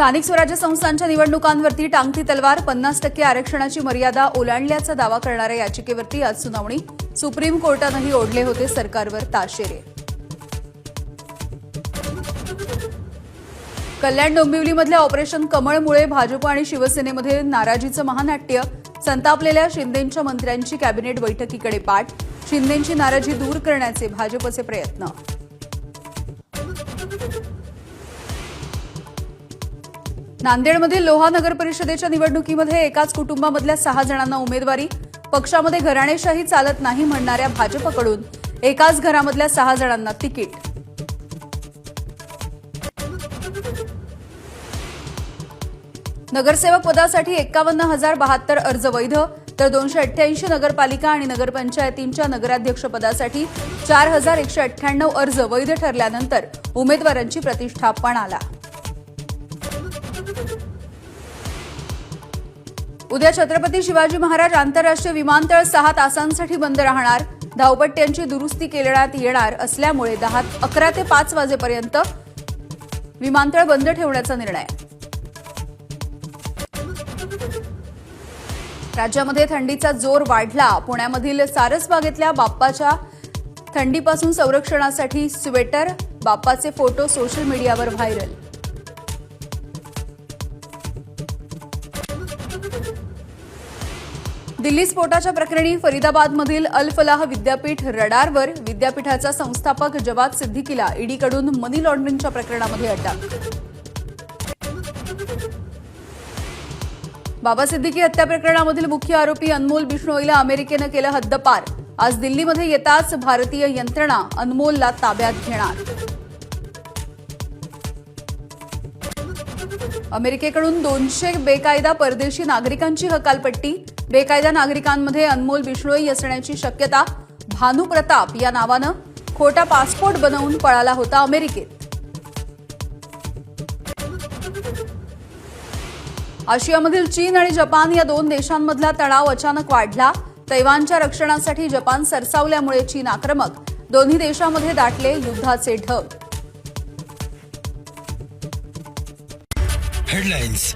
स्थानिक स्वराज्य संस्थांच्या निवडणुकांवरती टांगती तलवार पन्नास टक्के आरक्षणाची मर्यादा ओलांडल्याचा दावा करणाऱ्या याचिकेवरती आज सुनावणी. सुप्रीम कोर्टानंही ओढले होते सरकारवर ताशेरे. कल्याण डोंबिवलीमधल्या ऑपरेशन कमळमुळे भाजप आणि शिवसेनेमध्ये नाराजीचं महानाट्य. संतापलेल्या शिंदेंच्या मंत्र्यांची कॅबिनेट बैठकीकडे पाठ. शिंदेंची नाराजी दूर करण्याचे भाजपचे प्रयत्न. नांदेडमधील लोहा नगर परिषदेच्या निवडणुकीमध्ये एकाच कुटुंबामधल्या सहा जणांना उमेदवारी. पक्षामध्ये घराणेशाही चालत नाही म्हणणाऱ्या भाजपकडून एकाच घरामधल्या सहा जणांना तिकीट. नगरसेवक पदासाठी एक्कावन्न हजार बहात्तर अर्ज वैध तर दोनशे अठ्ठ्याऐंशी नगरपालिका आणि नगरपंचायतींच्या नगराध्यक्ष पदासाठी चार हजार एकशे अठ्ठ्याण्णव अर्ज वैध ठरल्यानंतर उमेदवारांची प्रतिष्ठा पण आला. उद्या छत्रपती शिवाजी महाराज आंतरराष्ट्रीय विमानतळ सहा तासांसाठी बंद राहणार. धावपट्ट्यांची दुरुस्ती केल्यात येणार असल्यामुळे दहा अकरा ते पाच वाजेपर्यंत विमानतळ बंद ठेवण्याचा निर्णय. राज्यामध्ये थंडीचा जोर वाढला. पुण्यामधील सारसबागेतल्या बाप्पाच्या थंडीपासून संरक्षणासाठी स्वेटर बाप्पाचे फोटो सोशल मीडियावर व्हायरल. दिल्ली स्फोटाच्या प्रकरणी फरीदाबादमधील अल फलाह विद्यापीठ रडारवर विद्यापीठाचा संस्थापक जवाद सिद्दीकीला ईडीकडून मनी लॉन्ड्रिंगच्या प्रकरणामध्ये अटक. बाबा सिद्दीकी हत्या प्रकरणामधील मुख्य आरोपी अनमोल बिष्णोईला अमेरिकेनं केलं हद्दपार. आज दिल्लीमध्ये येताच भारतीय यंत्रणा अनमोलला ताब्यात घेणार. अमेरिकेकडून दोनशे बेकायदा परदेशी नागरिकांची हकालपट्टी. बेकायदा नागरिकांमध्ये अनमोल बिश्नोई असण्याची शक्यता. भानू प्रताप या नावानं खोटा पासपोर्ट बनवून पळाला होता अमेरिकेत. आशियामधील चीन आणि जपान या दोन देशांमधला तणाव अचानक वाढला. तैवानच्या रक्षणासाठी जपान सरसावल्यामुळे चीन आक्रमक. दोन्ही देशांमध्ये दाटले युद्धाचे ढग. Headlines.